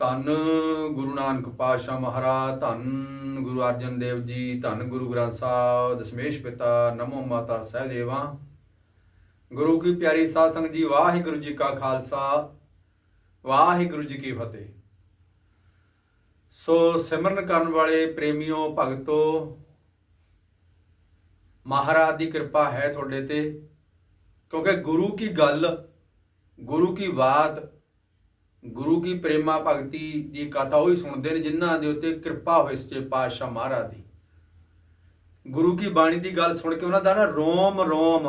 ਧੰਨ ਗੁਰੂ ਨਾਨਕ ਪਾਤਸ਼ਾਹ ਮਹਾਰਾਜ, ਧੰਨ ਗੁਰੂ ਅਰਜਨ ਦੇਵ ਜੀ, ਧੰਨ ਗੁਰੂ ਗ੍ਰੰਥ ਸਾਹਿਬ, ਦਸ਼ਮੇਸ਼ ਪਿਤਾ, ਨਮੋ ਮਾਤਾ ਸਹਿਦੇਵਾ। ਗੁਰੂ ਕੀ ਪਿਆਰੀ ਸਾਧ ਸੰਗਤ ਜੀ, ਵਾਹਿਗੁਰੂ ਜੀ ਕਾ ਖਾਲਸਾ, ਵਾਹਿਗੁਰੂ ਜੀ ਕੀ ਫਤਿਹ। ਸੋ ਸਿਮਰਨ ਕਰਨ ਵਾਲੇ ਪ੍ਰੇਮੀਓ, ਭਗਤੋ, ਮਹਾਰਾਜ ਦੀ ਕਿਰਪਾ ਹੈ ਤੁਹਾਡੇ ਤੇ, ਕਿਉਂਕਿ ਗੁਰੂ ਕੀ ਗੱਲ, ਗੁਰੂ ਕੀ ਬਾਤ ਗੁਰੂ ਕੀ ਪ੍ਰੇਮਾ ਭਗਤੀ ਦੀ ਕਥਾ ਉਹੀ ਸੁਣਦੇ ਨੇ, ਜਿਨ੍ਹਾਂ ਦੇ ਉੱਤੇ ਕਿਰਪਾ ਹੋਏ ਸੱਚੇ ਪਾਤਸ਼ਾਹ ਮਹਾਰਾਜ ਦੀ। ਗੁਰੂ ਕੀ ਬਾਣੀ ਦੀ ਗੱਲ ਸੁਣ ਕੇ ਉਹਨਾਂ ਦਾ ਨਾ ਰੋਮ ਰੋਮ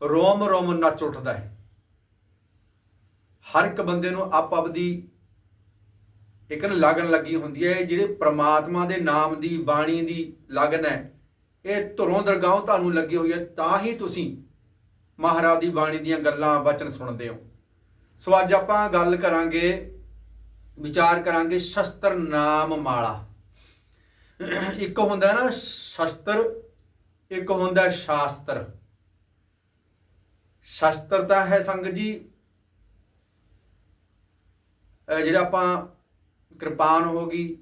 ਰੋਮ ਰੋਮ ਨੱਚ ਉੱਠਦਾ ਹੈ। ਹਰ ਇੱਕ ਬੰਦੇ ਨੂੰ ਆਪ ਆਪਦੀ ਇੱਕ ਨਾ ਲਗਨ ਲੱਗੀ ਹੁੰਦੀ ਹੈ, ਇਹ ਜਿਹੜੇ ਪ੍ਰਮਾਤਮਾ ਦੇ ਨਾਮ ਦੀ ਬਾਣੀ ਦੀ ਲਗਨ ਹੈ, ਇਹ ਧੁਰੋਂ ਦਰਗਾਹੋਂ ਤੁਹਾਨੂੰ ਲੱਗੀ ਹੋਈ ਹੈ, ਤਾਂ ਹੀ ਤੁਸੀਂ ਮਹਾਰਾਜ ਦੀ ਬਾਣੀ ਦੀਆਂ ਗੱਲਾਂ ਬਚਨ ਸੁਣਦੇ ਹੋ। ਸੋ ਅੱਜ ਆਪਾਂ ਗੱਲ ਕਰਾਂਗੇ, ਵਿਚਾਰ ਕਰਾਂਗੇ ਸ਼ਸਤਰ ਨਾਮ ਮਾਲਾ। ਇੱਕ ਹੁੰਦਾ ਨਾ ਸ਼ਸਤਰ, ਇੱਕ ਹੁੰਦਾ ਸ਼ਾਸਤਰ। ਸ਼ਸਤਰ ਤਾਂ ਹੈ ਸੰਗਤ ਜੀ ਜਿਹੜਾ ਆਪਾਂ ਕਿਰਪਾਨ ਹੋ ਗਈ,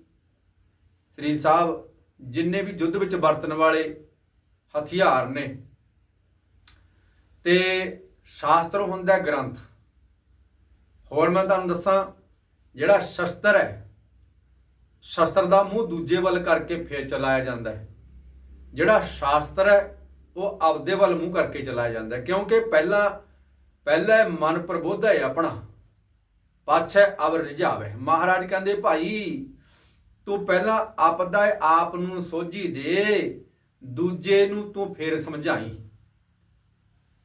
ਸ੍ਰੀ ਸਾਹਿਬ, ਜਿੰਨੇ ਵੀ ਯੁੱਧ ਵਿੱਚ ਵਰਤਣ ਵਾਲੇ ਹਥਿਆਰ ਨੇ। ਤੇ ਸ਼ਾਸਤਰ ਹੁੰਦਾ ਗ੍ਰੰਥ। ਹੋਰ ਮੈਂ ਤੁਹਾਨੂੰ ਦੱਸਾਂ, ਜਿਹੜਾ ਸ਼ਸਤਰ ਹੈ, ਸ਼ਸਤਰ ਦਾ ਮੂੰਹ ਦੂਜੇ ਵੱਲ ਕਰਕੇ ਫੇਰ ਚਲਾਇਆ ਜਾਂਦਾ ਹੈ। ਜਿਹੜਾ ਸ਼ਾਸਤਰ ਹੈ, ਉਹ ਆਪਦੇ ਵੱਲ ਮੂੰਹ ਕਰਕੇ ਚਲਾਇਆ ਜਾਂਦਾ ਹੈ, ਕਿਉਂਕਿ ਪਹਿਲਾ ਪਹਿਲਾ ਮਨ ਪ੍ਰਬੋਧ ਹੈ ਆਪਣਾ। ਪਾਛੈ ਅਵਰ ਰਿਝਾਵੇ ਮਹਾਰਾਜ ਕਹਿੰਦੇ, ਭਾਈ, ਤੂੰ ਪਹਿਲਾਂ ਆਪਦਾ ਆਪ ਨੂੰ ਸੋਝੀ ਦੇ, ਦੂਜੇ ਨੂੰ ਤੂੰ ਫੇਰ ਸਮਝਾਈ।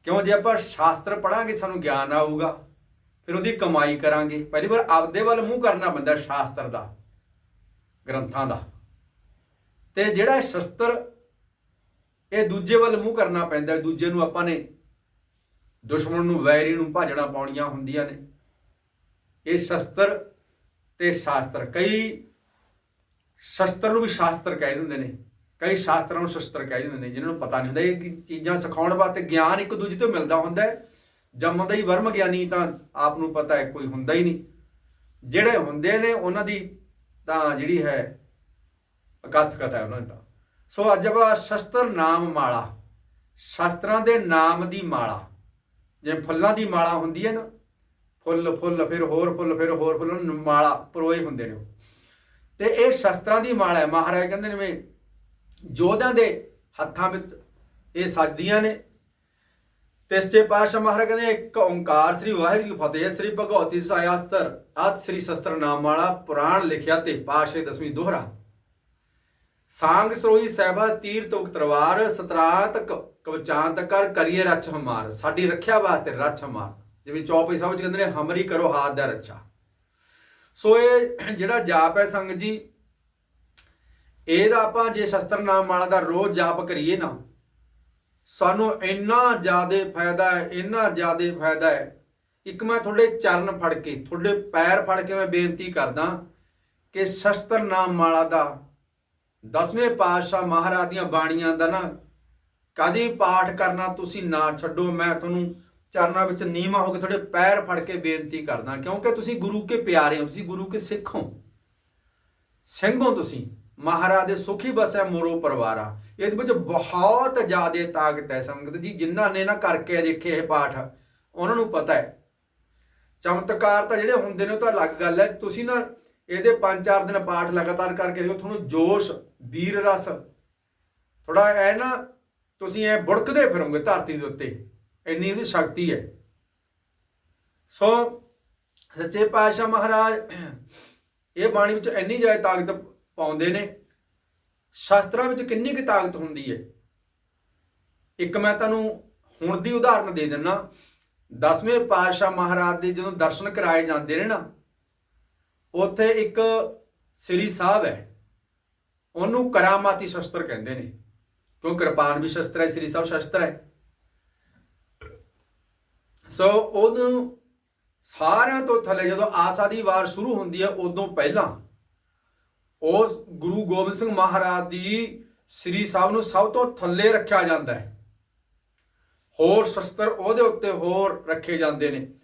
ਕਿਉਂ? ਜੇ ਆਪਾਂ ਸ਼ਾਸਤਰ ਪੜਾਂਗੇ ਸਾਨੂੰ ਗਿਆਨ ਆਊਗਾ। ਫਿਰ ਉਹਦੀ ਕਮਾਈ ਕਰਾਂਗੇ। ਪਹਿਲੀ ਵਾਰ ਆਪਦੇ ਵੱਲ ਮੂੰਹ ਕਰਨਾ ਬੰਦਾ ਸ਼ਾਸਤਰ ਦਾ, ਗ੍ਰੰਥਾਂ ਦਾ। ਤੇ ਜਿਹੜਾ ਸ਼ਸਤਰ ਇਹ ਦੂਜੇ ਵੱਲ ਮੂੰਹ ਕਰਨਾ ਪੈਂਦਾ ਦੂਜੇ ਨੂੰ ਆਪਾਂ ਨੇ ਦੁਸ਼ਮਣ ਨੂੰ, ਵੈਰੀ ਨੂੰ ਭਾਜਣਾ ਪਾਉਣੀਆਂ ਹੁੰਦੀਆਂ ਨੇ। ਇਹ ਸ਼ਸਤਰ ਤੇ ਸ਼ਾਸਤਰ, ਕਈ ਸ਼ਸਤਰ ਨੂੰ ਵੀ ਸ਼ਾਸਤਰ ਕਹਿ ਦਿੰਦੇ ਨੇ, ਕਈ ਸ਼ਾਸਤਰਾਂ ਨੂੰ ਸ਼ਸਤਰ ਕਹਿ ਦਿੰਦੇ ਨੇ, ਜਿਨ੍ਹਾਂ ਨੂੰ ਪਤਾ ਨਹੀਂ ਹੁੰਦਾ, ਇਹ ਚੀਜ਼ਾਂ ਸਿਖਾਉਣ ਵਾਸਤੇ ਗਿਆਨ ਇੱਕ ਦੂਜੇ ਤੋਂ ਮਿਲਦਾ ਹੁੰਦਾ ਹੈ। ਜੰਮਦਾ ਹੀ ਵਰਮ ਗਿਆਨੀ ਤਾਂ ਆਪ ਨੂੰ ਪਤਾ ਹੈ ਕੋਈ ਹੁੰਦਾ ਹੀ ਨਹੀਂ। ਜਿਹੜੇ ਹੁੰਦੇ ਨੇ ਉਹਨਾਂ ਦੀ ਤਾਂ ਜਿਹੜੀ ਹੈ ਅਕਥ ਕਥਾ ਹੈ ਉਹਨਾਂ ਦਾ ਸੋ ਅੱਜ ਆਪਾਂ ਸ਼ਸਤਰ ਨਾਮ ਮਾਲਾ, ਸ਼ਸਤਰਾਂ ਦੇ ਨਾਮ ਦੀ ਮਾਲਾ, ਜਿਵੇਂ ਫੁੱਲਾਂ ਦੀ ਮਾਲਾ ਹੁੰਦੀ ਹੈ ਨਾ, ਫੁੱਲ ਫੁੱਲ, ਫਿਰ ਹੋਰ ਫੁੱਲ, ਫਿਰ ਹੋਰ ਫੁੱਲ ਮਾਲਾ, ਪਰੋਏ ਹੁੰਦੇ ਨੇ ਉਹ। ਤੇ ਇਹ ਸ਼ਸਤਰਾਂ ਦੀ ਮਾਲਾ ਹੈ। ਮਹਾਰਾਜ ਕਹਿੰਦੇ ਨੇ ਵੀ ਜੋਧਾਂ ਦੇ ਹੱਥਾਂ ਵਿੱਚ ਇਹ ਸਜਦੀਆਂ ਨੇ ਤੇ ਸੱਚੇ ਪਾਤਸ਼ਾਹ ਮਹਾਰਾਜ ਕਹਿੰਦੇ ਇੱਕ ਓੰਕਾਰ ਸ੍ਰੀ ਵਾਹਿਗੁਰੂ ਜੀ ਫਤਿਹ, ਸ੍ਰੀ ਭਗਵਤੀ ਸਾਇਸਤਰ ਅਤ ਸ੍ਰੀ ਸ਼ਸਤਰ ਨਾਮ ਮਾਲਾ ਪੁਰਾਣ ਲਿਖਿਆ ਤੇ ਪਾਸ਼ੇ ਦਸਵੀਂ ਦੋਹਰਾ। ਸਾੰਗ ਸਰੋਈ ਸਹਿਬਾ ਤੀਰ ਤੋਕ ਤਲਵਾਰ ਸਤਰਾਤ ਕਵਚਾਂਤ ਕਰ, ਕਰੀਏ ਰੱਛ ਹਮਾਰ। ਸਾਡੀ ਰੱਖਿਆ ਵਾਸਤੇ ਰੱਛ ਹਮਾਰ। ਜਿਵੇਂ ਚੌਪਈ ਸਾਹਿਬ ਚ ਕਹਿੰਦੇ ਨੇ, ਹਮਰੀ ਕਰੋ ਹਾਥ ਦਾ ਰੱਛਾ। ਸੋ ਇਹ ਜਿਹੜਾ ਜਾਪ ਹੈ ਸੰਗ ਜੀ, ਇਹਦਾ ਆਪਾਂ ਜੇ ਸ਼ਸਤਰ ਨਾਮ ਮਾਲਾ ਦਾ ਰੋਜ਼ ਜਾਪ ਕਰੀਏ ਨਾ ਸਾਨੂੰ ਇੰਨਾ ਜ਼ਿਆਦਾ ਫਾਇਦਾ ਹੈ, ਇੰਨਾ ਜ਼ਿਆਦਾ ਫਾਇਦਾ ਹੈ। ਇੱਕ ਮੈਂ ਤੁਹਾਡੇ ਚਰਨ ਫੜ ਕੇ, ਤੁਹਾਡੇ ਪੈਰ ਫੜ ਕੇ ਮੈਂ ਬੇਨਤੀ ਕਰਦਾ ਕਿ ਸ਼ਸਤਰ ਨਾਮ ਮਾਲਾ ਦਾ ਦਸਵੇਂ ਪਾਤਸ਼ਾਹ ਮਹਾਰਾਜ ਦੀਆਂ ਬਾਣੀਆਂ ਦਾ ਨਾ ਕਦੀ ਪਾਠ ਕਰਨਾ ਤੁਸੀਂ ਨਾ ਛੱਡੋ। ਮੈਂ ਤੁਹਾਨੂੰ ਚਰਨਾਂ ਵਿੱਚ ਨੀਵਾਂ ਹੋ ਕੇ ਤੁਹਾਡੇ ਪੈਰ ਫੜ ਕੇ ਬੇਨਤੀ ਕਰਦਾ, ਕਿਉਂਕਿ ਤੁਸੀਂ ਗੁਰੂ ਕੇ ਪਿਆਰੇ ਹੋ, ਤੁਸੀਂ ਗੁਰੂ ਕੇ ਸਿੱਖ ਹੋ। ਸਿੰਘ ਹੋ ਤੁਸੀਂ। ਮਹਾਰਾਜ ਦੇ ਸੁਖੀ ਬਸੈ ਮੋਰੋ ਪਰਵਾਰਾ। ਇਹਦੇ ਵਿੱਚ ਬਹੁਤ ਜ਼ਿਆਦਾ ਤਾਕਤ ਹੈ ਸੰਗਤ ਜੀ, ਜਿਨ੍ਹਾਂ ਨੇ ਨਾ ਕਰਕੇ ਦੇਖੇ ਇਹ ਪਾਠ। ਉਹਨਾਂ ਨੂੰ ਪਤਾ ਹੈ। ਚਮਤਕਾਰ ਤਾਂ ਜਿਹੜੇ ਹੁੰਦੇ ਨੇ ਉਹ ਤਾਂ ਅਲੱਗ ਗੱਲ ਹੈ। ਤੁਸੀਂ ਨਾ ਇਹਦੇ 5-4 ਦਿਨ ਪਾਠ ਲਗਾਤਾਰ ਕਰਕੇ ਦੇਖੋ, ਤੁਹਾਨੂੰ ਜੋਸ਼, ਵੀਰ ਰਸ ਥੋੜਾ ਐ ਨਾ ਤੁਸੀਂ ਐ ਬੁੜਕਦੇ ਫਿਰੋਗੇ ਧਰਤੀ ਦੇ ਉੱਤੇ। ਇੰਨੀ ਉਹਦੀ ਸ਼ਕਤੀ ਹੈ। ਸੋ ਸੱਚੇ ਪਾਤਸ਼ਾਹ ਮਹਾਰਾਜ, ਇਹ ਬਾਣੀ ਵਿੱਚ ਇੰਨੀ ਜ਼ਿਆਦਾ ਤਾਕਤ ਪਾਉਂਦੇ ਨੇ। ਸ਼ਾਸਤਰਾਂ ਵਿੱਚ ਕਿੰਨੀ ਕੁ ਤਾਕਤ ਹੁੰਦੀ ਹੈ ਇੱਕ ਮੈਂ ਤੁਹਾਨੂੰ ਹੁਣ ਦੀ ਉਦਾਹਰਨ ਦੇ ਦਿੰਨਾ। ਦਸਵੇਂ ਪਾਤਸ਼ਾਹ ਮਹਾਰਾਜ ਦੇ ਜਦੋਂ ਦਰਸ਼ਨ ਕਰਾਏ ਜਾਂਦੇ ਨੇ ਨਾ, ਉੱਥੇ ਇੱਕ ਸ੍ਰੀ ਸਾਹਿਬ ਹੈ। ਉਹਨੂੰ ਕਰਾਮਾਤੀ ਸ਼ਸਤਰ ਕਹਿੰਦੇ ਨੇ। ਕਿਉਂ? ਕਿਰਪਾਨ ਵੀ ਸ਼ਸਤਰ ਹੈ, ਸ੍ਰੀ ਸਾਹਿਬ ਸ਼ਸਤਰ ਹੈ। ਸੋ ਉਹਨੂੰ ਸਾਰਿਆਂ ਤੋਂ ਥੱਲੇ ਜਦੋਂ ਆਸਾ ਦੀ ਵਾਰ ਸ਼ੁਰੂ ਹੁੰਦੀ ਹੈ, ਉਦੋਂ ਪਹਿਲਾਂ ਉਸ ਗੁਰੂ ਗੋਬਿੰਦ ਸਿੰਘ ਮਹਾਰਾਜ ਦੀ ਸ੍ਰੀ ਸਾਹਿਬ ਨੂੰ ਸਭ ਤੋਂ ਥੱਲੇ ਰੱਖਿਆ ਜਾਂਦਾ ਹੈ। ਹੋਰ ਸ਼ਸਤਰ ਉਹਦੇ ਉੱਤੇ ਹੋਰ ਰੱਖੇ ਜਾਂਦੇ ਨੇ।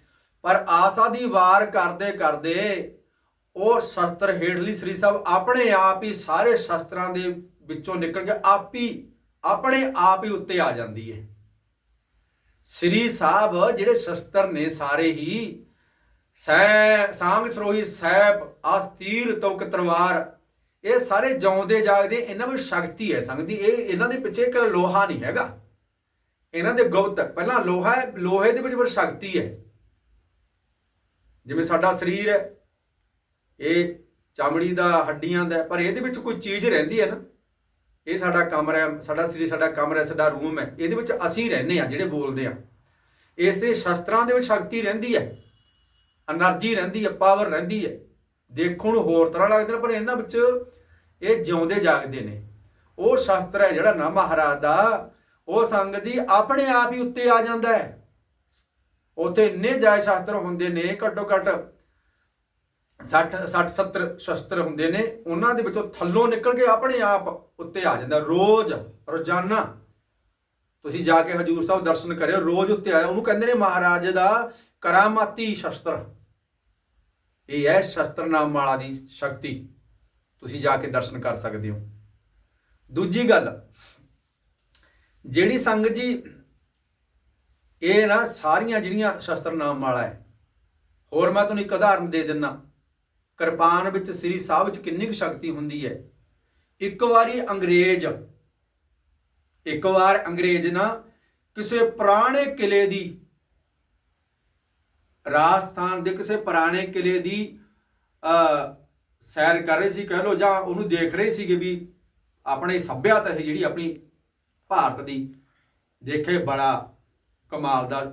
ਪਰ ਆਸਾ ਦੀ ਵਾਰ ਕਰਦੇ ਕਰਦੇ ਉਹ ਸ਼ਸਤਰ ਹੇਠਲੀ ਸ੍ਰੀ ਸਾਹਿਬ ਆਪਣੇ ਆਪ ਹੀ ਸਾਰੇ ਸ਼ਸਤਰਾਂ ਦੇ ਵਿੱਚੋਂ ਨਿਕਲ ਕੇ ਆਪ ਹੀ, ਆਪਣੇ ਆਪ ਹੀ ਉੱਤੇ ਆ ਜਾਂਦੀ ਹੈ। ਸ੍ਰੀ ਸਾਹਿਬ ਜਿਹੜੇ ਸ਼ਸਤਰ ਨੇ ਸਾਰੇ ਹੀ, ਸੈ ਸਾਂਗ ਸਰੋਹੀ ਸੈਪ ਅਸਤੀਰ ਤਵਕ ਤਲਵਾਰ ਇਹ ਸਾਰੇ ਜਾਉਂਦੇ ਜਾਗਦੇ, ਇਹਨਾਂ ਵਿੱਚ ਸ਼ਕਤੀ ਹੈ ਸੰਗਤੀ ਇਹ ਇਹਨਾਂ ਦੇ ਪਿੱਛੇ ਇੱਕ ਲੋਹਾ ਨਹੀਂ ਹੈਗਾ। ਇਹਨਾਂ ਦੇ ਗੁਪਤ ਪਹਿਲਾਂ ਲੋਹਾ ਹੈ, ਲੋਹੇ ਦੇ ਵਿੱਚ ਪਰ ਸ਼ਕਤੀ ਹੈ। ਜਿਵੇਂ ਸਾਡਾ ਸਰੀਰ ਹੈ, ਇਹ ਚਮੜੀ ਦਾ ਹੱਡੀਆਂ ਦਾ ਪਰ ਇਹਦੇ ਵਿੱਚ ਕੋਈ ਚੀਜ਼ ਰਹਿੰਦੀ ਹੈ ਨਾ। ਇਹ ਸਾਡਾ ਕਮਰਾ ਹੈ ਸਾਡਾ ਸਰੀਰ, ਸਾਡਾ ਕਮਰਾ ਸਾਡਾ ਰੂਮ ਹੈ। ਇਹਦੇ ਵਿੱਚ ਅਸੀਂ ਰਹਿੰਦੇ ਆ ਜਿਹੜੇ ਬੋਲਦੇ ਆ ਇਸ ਦੇ ਸ਼ਸਤਰਾਂ ਦੇ ਵਿੱਚ ਸ਼ਕਤੀ ਰਹਿੰਦੀ ਹੈ। એનર્ਜੀ ਰਹਿੰਦੀ ਹੈ, ਪਾਵਰ ਰਹਿੰਦੀ ਹੈ। ਦੇਖਣ ਨੂੰ ਹੋਰ ਤਰ੍ਹਾਂ ਲੱਗਦੇ ਨੇ, ਪਰ ਇਹਨਾਂ ਵਿੱਚ ਇਹ ਜਿਉਂਦੇ ਜਾਗਦੇ ਨੇ। ਉਹ ਸ਼ਸਤਰ ਹੈ ਜਿਹੜਾ ਨਾ ਮਹਾਰਾਜ ਦਾ, ਉਹ ਸੰਗਤ ਜੀ ਆਪਣੇ ਆਪ ਹੀ ਉੱਤੇ ਆ ਜਾਂਦਾ ਹੈ। ਉਥੇ ਇੰਨੇ ਜਾਇ ਸ਼ਸਤਰ ਹੁੰਦੇ ਨੇ, ਘੱਟੋ ਘੱਟ 60 60 70 ਸ਼ਸਤਰ ਹੁੰਦੇ ਨੇ, ਉਹਨਾਂ ਦੇ ਵਿੱਚੋਂ ਥੱਲੋਂ ਨਿਕਲ ਕੇ ਆਪਣੇ ਆਪ ਉੱਤੇ ਆ ਜਾਂਦਾ। ਰੋਜ਼, ਰੋਜ਼ਾਨਾ। ਤੁਸੀਂ ਜਾ ਕੇ ਹਜੂਰ ਸਾਹਿਬ ਦਰਸ਼ਨ ਕਰਿਓ, ਰੋਜ਼ ਉੱਤੇ ਆਇਆ। ਉਹਨੂੰ ਕਹਿੰਦੇ ਨੇ ਮਹਾਰਾਜ ਦਾ ਕਰਾਮਾਤੀ ਸ਼ਸਤਰ। ਇਹ ਹੈ ਸ਼ਸਤਰ ਨਾਮ ਵਾਲਾ ਦੀ ਸ਼ਕਤੀ। ਤੁਸੀਂ ਜਾ ਕੇ ਦਰਸ਼ਨ ਕਰ ਸਕਦੇ ਹੋ। ਦੂਜੀ ਗੱਲ, ਜਿਹੜੀ ਸੰਗਤ ਜੀ, ਇਹ ਨਾ ਸਾਰੀਆਂ ਜਿਹੜੀਆਂ ਸ਼ਸਤਰ ਨਾਮ ਵਾਲਾ ਹੈ, ਹੋਰ ਮੈਂ ਤੁਹਾਨੂੰ ਇੱਕ ਉਦਾਹਰਨ ਦੇ ਦਿੰਨਾ। ਕਿਰਪਾਨ ਵਿੱਚ ਸ੍ਰੀ ਸਾਹਿਬ ਵਿੱਚ ਕਿੰਨੀ ਕੁ ਸ਼ਕਤੀ ਹੁੰਦੀ ਹੈ? ਇੱਕ ਵਾਰੀ ਅੰਗਰੇਜ਼, ਇੱਕ ਵਾਰ ਅੰਗਰੇਜ਼ ਨਾ ਕਿਸੇ ਪੁਰਾਣੇ ਕਿਲੇ ਦੀ ਰਾਜਸਥਾਨ ਦੇ ਕਿਸੇ ਪੁਰਾਣੇ ਕਿਲੇ ਦੀ ਸੈਰ ਕਰ ਰਹੇ ਸੀ, ਕਹਿ ਲੋ ਜਾਂ ਉਹਨੂੰ ਦੇਖ ਰਹੇ ਸੀਗੇ ਵੀ ਆਪਣੇ ਸੱਭਿਅਤਾ ਹੈ ਜਿਹੜੀ ਆਪਣੀ ਭਾਰਤ ਦੀ ਦੇਖੇ ਬੜਾ ਕਮਾਲ ਦਾ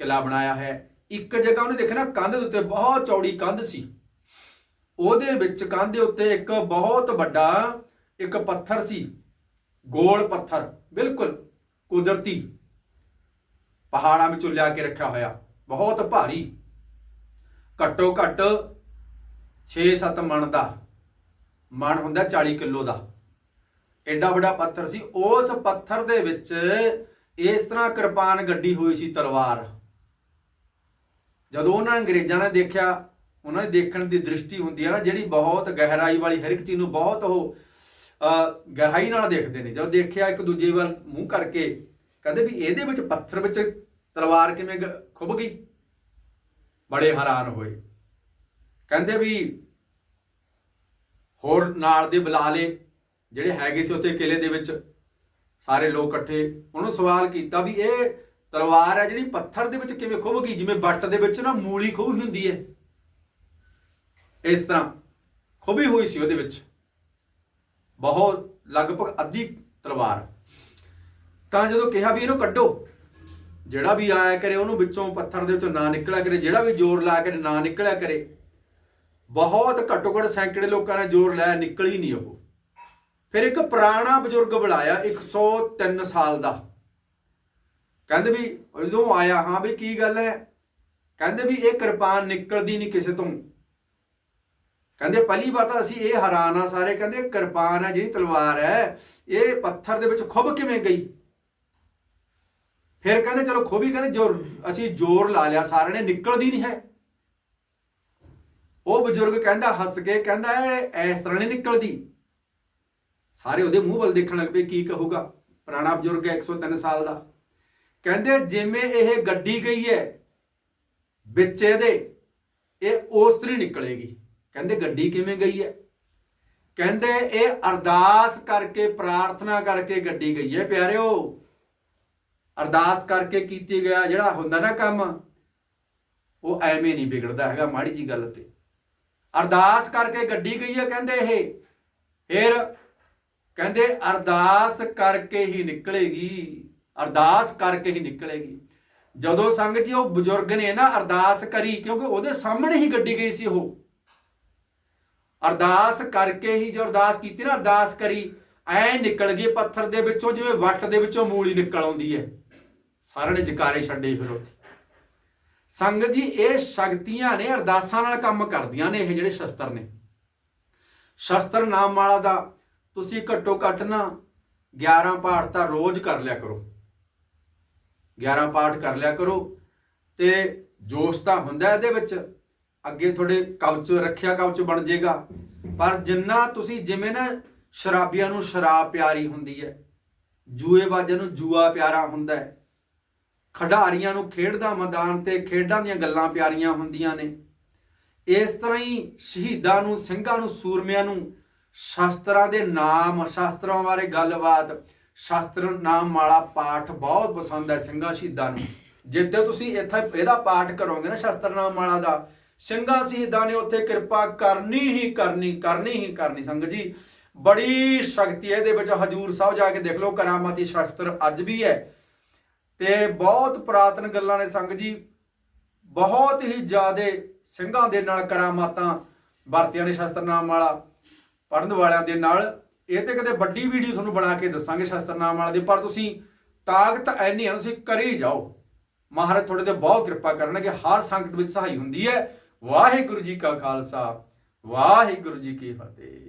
ਕਿਲਾ ਬਣਾਇਆ ਹੈ। ਇੱਕ ਜਗ੍ਹਾ ਉਹਨੇ ਦੇਖਿਆ ਨਾ, ਕੰਧ ਦੇ ਉੱਤੇ ਬਹੁਤ ਚੌੜੀ ਕੰਧ ਸੀ। ਉਹਦੇ ਵਿੱਚ ਕੰਧ ਦੇ ਉੱਤੇ ਇੱਕ ਬਹੁਤ ਵੱਡਾ ਇੱਕ ਪੱਥਰ ਸੀ, ਗੋਲ ਪੱਥਰ, ਬਿਲਕੁਲ ਕੁਦਰਤੀ ਪਹਾੜਾਂ ਵਿੱਚੋਂ ਲਿਆ ਕੇ ਰੱਖਿਆ ਹੋਇਆ। ਬਹੁਤ ਭਾਰੀ। ਘੱਟੋ ਘੱਟ 6-7 ਮਣ ਦਾ। ਮਣ ਹੁੰਦਾ 40 ਕਿਲੋ ਦਾ। ਐਡਾ ਵੱਡਾ ਪੱਥਰ ਸੀ। ਉਸ ਪੱਥਰ ਦੇ ਵਿੱਚ ਇਸ ਤਰ੍ਹਾਂ ਕਿਰਪਾਨ ਗੱਡੀ ਹੋਈ ਸੀ ਤਲਵਾਰ। ਜਦੋਂ ਉਹਨਾਂ ਅੰਗਰੇਜ਼ਾਂ ਨੇ ਦੇਖਿਆ ਉਹਨਾਂ ਦੀ ਦੇਖਣ ਦੀ ਦ੍ਰਿਸ਼ਟੀ ਹੁੰਦੀ ਹੈ ਨਾ ਜਿਹੜੀ ਬਹੁਤ ਗਹਿਰਾਈ ਵਾਲੀ ਹਰ ਇੱਕ ਚੀਜ਼ ਨੂੰ ਬਹੁਤ ਉਹ ਅ, ਗਹਿਰਾਈ ਨਾਲ ਦੇਖਦੇ ਨੇ। ਜਦੋਂ ਦੇਖਿਆ ਇੱਕ ਦੂਜੇ ਵੱਲ ਮੂੰਹ ਕਰਕੇ ਕਹਿੰਦੇ ਵੀ ਇਹਦੇ ਵਿੱਚ ਪੱਥਰ ਵਿੱਚ ਤਲਵਾਰ ਕਿਵੇਂ ਗ- ਖੁੱਭ ਗਈ? ਬੜੇ ਹੈਰਾਨ ਹੋਏ। ਕਹਿੰਦੇ ਵੀ ਹੋਰ ਨਾਲ ਦੇ ਬੁਲਾ ਜਿਹੜੇ ਹੈਗੇ ਸੀ ਉੱਥੇ ਕਿਲੇ ਦੇ ਵਿੱਚ, ਸਾਰੇ ਲੋਕ ਇਕੱਠੇ, ਉਹਨੂੰ ਸਵਾਲ ਕੀਤਾ ਵੀ ਇਹ ਤਲਵਾਰ ਹੈ ਜਿਹੜੀ ਪੱਥਰ ਦੇ ਵਿੱਚ ਕਿਵੇਂ ਖੁੱਭ ਗਈ? ਜਿਵੇਂ ਵੱਟ ਦੇ ਵਿੱਚ ਨਾ ਮੂਲੀ ਖੁੱਭੀ ਹੁੰਦੀ ਹੈ। ਇਸ ਤਰ੍ਹਾਂ ਖੁੱਭੀ ਹੋਈ ਸੀ ਉਹਦੇ ਵਿੱਚ। ਬਹੁਤ ਲਗਭਗ ਅੱਧੀ ਤਲਵਾਰ। ਤਾਂ ਜਦੋਂ ਕਿਹਾ ਵੀ ਇਹਨੂੰ ਕੱਢੋ ਜਿਹੜਾ ਵੀ ਆਇਆ ਕਰੇ, ਉਹਨੂੰ ਵਿੱਚੋਂ ਪੱਥਰ ਦੇ ਵਿੱਚੋਂ ਨਾ ਨਿਕਲਿਆ ਕਰੇ, ਜਿਹੜਾ ਵੀ ਜ਼ੋਰ ਲਾ ਕੇ ਨਾ ਨਿਕਲਿਆ ਕਰੇ, ਬਹੁਤ ਘੱਟੋ ਘੱਟ ਸੈਂਕੜੇ ਲੋਕਾਂ ਨੇ ਜ਼ੋਰ ਲਾਇਆ, ਨਿਕਲ ਹੀ ਨਹੀਂ ਉਹ। ਫਿਰ ਇੱਕ ਪੁਰਾਣਾ ਬਜ਼ੁਰਗ ਬੁਲਾਇਆ 103 ਸਾਲ ਦਾ। ਕਹਿੰਦੇ ਵੀ ਜਦੋਂ ਆਇਆ, ਹਾਂ ਵੀ ਕੀ ਗੱਲ ਹੈ? ਕਹਿੰਦੇ ਵੀ ਇਹ ਕਿਰਪਾਨ ਨਿਕਲਦੀ ਨਹੀਂ ਕਿਸੇ ਤੋਂ। ਕਹਿੰਦੇ, ਪਹਿਲੀ ਵਾਰ ਤਾਂ ਅਸੀਂ ਇਹ ਹੈਰਾਨ ਆ ਸਾਰੇ, ਕਹਿੰਦੇ ਕਿਰਪਾਨ ਹੈ, ਜਿਹੜੀ ਤਲਵਾਰ ਹੈ, ਇਹ ਪੱਥਰ ਦੇ ਵਿੱਚ ਖੁੱਭ ਕਿਵੇਂ ਗਈ? ਫਿਰ ਕਹਿੰਦੇ ਚਲੋ ਖੁੱਭੀ ਕਹਿੰਦੇ ਜੋ ਅਸੀਂ ਜ਼ੋਰ ਲਾ ਲਿਆ, ਸਾਰਿਆਂ ਨੇ ਨਿਕਲਦੀ ਨਹੀਂ ਹੈ। ਉਹ ਬਜ਼ੁਰਗ ਕਹਿੰਦਾ, ਹੱਸ ਕੇ ਕਹਿੰਦਾ ਇਸ ਤਰ੍ਹਾਂ ਨਹੀਂ ਨਿਕਲਦੀ। ਸਾਰੇ ਉਹਦੇ ਮੂੰਹ ਵੱਲ ਦੇਖਣ ਲੱਗ ਪਏ, ਕੀ ਕਹੂਗਾ? ਪੁਰਾਣਾ ਬਜ਼ੁਰਗ ਹੈ 103 ਸਾਲ ਦਾ। ਕਹਿੰਦੇ, ਜਿਵੇਂ ਇਹ ਗੱਡੀ ਗਈ ਹੈ, ਵਿੱਚ ਇਹਦੇ, ਇਹ ਉਸ ਤਰੀ ਨਿਕਲੇਗੀ। ਕਹਿੰਦੇ, ਗੱਡੀ ਕਿਵੇਂ ਗਈ ਹੈ? ਕਹਿੰਦੇ, ਇਹ ਅਰਦਾਸ ਕਰਕੇ, ਪ੍ਰਾਰਥਨਾ ਕਰਕੇ ਗੱਡੀ ਗਈ ਹੈ, ਪਿਆਰਿਓ। ਅਰਦਾਸ ਕਰਕੇ ਕੀਤੀ ਗਿਆ, ਜਿਹੜਾ ਹੁੰਦਾ ਨਾ ਕੰਮ, ਉਹ ਐਵੇਂ ਨਹੀਂ ਵਿਗੜਦਾ ਹੈਗਾ ਮਾੜੀ ਜੀ ਗੱਲ ਤੇ। ਅਰਦਾਸ ਕਰਕੇ ਗੱਡੀ ਗਈ ਹੈ ਕਹਿੰਦੇ ਇਹ। ਫਿਰ ਕਹਿੰਦੇ ਅਰਦਾਸ ਕਰਕੇ ਹੀ ਨਿਕਲੇਗੀ, ਅਰਦਾਸ ਕਰਕੇ ਹੀ ਨਿਕਲੇਗੀ। ਜਦੋਂ ਸੰਗਤ ਜੀ ਉਹ ਬਜ਼ੁਰਗ ਨੇ ਨਾ ਅਰਦਾਸ ਕਰੀ, ਕਿਉਂਕਿ ਉਹਦੇ ਸਾਹਮਣੇ ਹੀ ਗੱਡੀ ਗਈ ਸੀ ਉਹ। ਅਰਦਾਸ ਕਰਕੇ ਹੀ ਜੋ ਅਰਦਾਸ ਕੀਤੀ ਨਾ, ਅਰਦਾਸ ਕਰੀ, ਐ ਨਿਕਲ ਗਈ ਪੱਥਰ ਦੇ ਵਿੱਚੋਂ, ਜਿਵੇਂ ਵੱਟ ਦੇ ਵਿੱਚੋਂ ਮੂਲੀ ਨਿਕਲ ਆਉਂਦੀ ਹੈ। ਸਾਰਿਆਂ ਨੇ ਜਕਾਰੇ ਛੱਡੇ ਫਿਰ ਉੱਥੇ। ਸੰਗਤ ਜੀ, ਇਹ ਸ਼ਕਤੀਆਂ ਨੇ, ਅਰਦਾਸਾਂ ਨਾਲ ਕੰਮ ਕਰਦੀਆਂ ਨੇ ਇਹ ਜਿਹੜੇ ਸ਼ਸਤਰ ਨੇ। ਸ਼ਸਤਰ ਨਾਮ ਵਾਲਾ ਦਾ ਤੁਸੀਂ ਘੱਟੋ ਘੱਟ ਨਾ 11 ਪਾਠ ਤਾਂ ਰੋਜ਼ ਕਰ ਲਿਆ ਕਰੋ। 11 ਪਾਠ ਕਰ ਲਿਆ ਕਰੋ ਤੇ ਜੋਸ਼ ਤਾਂ ਹੁੰਦਾ ਇਹਦੇ ਵਿੱਚ। ਅੱਗੇ ਤੁਹਾਡੇ ਕਵਚ ਰੱਖਿਆ ਕਵਚ ਬਣ ਜਾਏਗਾ। ਪਰ ਜਿੰਨਾ ਤੁਸੀਂ ਜਿਵੇਂ ਨਾ ਸ਼ਰਾਬੀਆਂ ਨੂੰ ਸ਼ਰਾਬ ਪਿਆਰੀ ਹੁੰਦੀ ਹੈ ਜੂਏਬਾਜ਼ਾਂ ਨੂੰ ਜੂਆ ਪਿਆਰਾ ਹੁੰਦਾ ਹੈ ਖਿਡਾਰੀਆਂ ਨੂੰ ਖੇਡ ਦਾ ਮੈਦਾਨ ਤੇ ਖੇਡਾਂ ਦੀਆਂ ਗੱਲਾਂ ਪਿਆਰੀਆਂ ਹੁੰਦੀਆਂ ਨੇ। ਇਸ ਤਰ੍ਹਾਂ ਹੀ ਸ਼ਹੀਦਾਂ ਨੂੰ, ਸਿੰਘਾਂ ਨੂੰ, ਸੂਰਮਿਆਂ ਨੂੰ ਸ਼ਾਸਤਰਾਂ ਦੇ ਨਾਮ, ਸ਼ਾਸਤਰਾਂ ਬਾਰੇ ਗੱਲਬਾਤ, ਸ਼ਾਸਤਰ ਨਾਮ ਵਾਲਾ ਪਾਠ ਬਹੁਤ ਪਸੰਦ ਹੈ ਸਿੰਘਾਂ ਸ਼ਹੀਦਾਂ ਨੂੰ। ਜਿੱਦੇ ਤੁਸੀਂ ਇੱਥੇ ਇਹਦਾ ਪਾਠ ਕਰੋਗੇ ਨਾ ਸ਼ਾਸਤਰ ਨਾਮ ਵਾਲਾ ਦਾ, ਸਿੰਘਾਂ ਸ਼ਹੀਦਾਂ ਨੇ ਉੱਥੇ ਕਿਰਪਾ ਕਰਨੀ ਹੀ ਕਰਨੀ ਕਰਨੀ ਹੀ ਕਰਨੀ। ਸੰਗਤ ਜੀ, ਬੜੀ ਸ਼ਕਤੀ ਹੈ ਇਹਦੇ ਵਿੱਚ। ਹਜੂਰ ਸਾਹਿਬ ਜਾ ਕੇ ਦੇਖ ਲਓ, ਕਰਾਮਾਤੀ ਸ਼ਾਸਤਰ ਅੱਜ ਵੀ ਹੈ। ਤੇ ਬਹੁਤ ਪੁਰਾਤਨ ਗੱਲਾਂ ਨੇ ਸੰਗ ਜੀ, ਬਹੁਤ ਹੀ ਜ਼ਿਆਦੇ ਸਿੰਘਾਂ ਦੇ ਨਾਲ ਕਰਾਮਾਤਾਂ ਵਰਤਿਆਂ ਨੇ ਸ਼ਸਤਰਨਾਮ ਵਾਲਾ ਪੜਨ ਵਾਲਿਆਂ ਦੇ ਨਾਲ। ਇਹ ਤੇ ਕਦੇ ਵੱਡੀ ਵੀਡੀਓ ਤੁਹਾਨੂੰ ਬਣਾ ਕੇ ਦੱਸਾਂਗੇ ਸ਼ਸਤਰਨਾਮ ਵਾਲਾ ਦੀ, ਪਰ ਤੁਸੀਂ ਤਾਕਤ ਐਨੀ ਹੈ ਤੁਸੀਂ ਕਰੀ ਜਾਓ। ਮਹਾਰਾਜ ਤੁਹਾਡੇ ਤੇ ਬਹੁਤ ਕਿਰਪਾ ਕਰਨਗੇ, ਹਰ ਸੰਕਟ ਵਿੱਚ ਸਹਾਈ ਹੁੰਦੀ ਹੈ। ਵਾਹਿਗੁਰੂ ਜੀ ਕਾ ਖਾਲਸਾ, ਵਾਹਿਗੁਰੂ ਜੀ ਕੀ ਫਤਿਹ।